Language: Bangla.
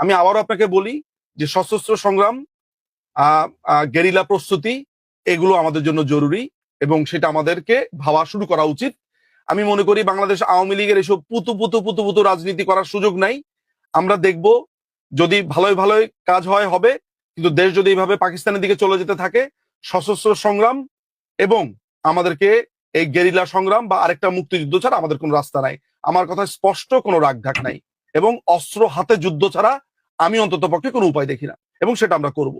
আমি আবারও আপনাকে বলি যে সশস্ত্র সংগ্রাম গেরিলা প্রস্তুতি, এগুলো আমাদের জন্য জরুরি এবং সেটা আমাদেরকে ভাবা শুরু করা উচিত। আমি মনে করি বাংলাদেশ আওয়ামী লীগের এসব পুতু পুতু পুতু পুতু রাজনীতি করার সুযোগ নাই। আমরা দেখব যদি ভালোই ভালোই কাজ হয়, হবে। কিন্তু দেশ যদি এইভাবে পাকিস্তানের দিকে চলে যেতে থাকে, সশস্ত্র সংগ্রাম এবং আমাদেরকে এই গেরিলা সংগ্রাম বা আরেকটা মুক্তিযুদ্ধ ছাড়া আমাদের কোনো রাস্তা নাই। আমার কথা স্পষ্ট কোনো রাগঢাক নাই এবং অস্ত্র হাতে যুদ্ধ ছাড়া আমি অন্তত পক্ষে কোনো উপায় দেখি না এবং সেটা আমরা করব।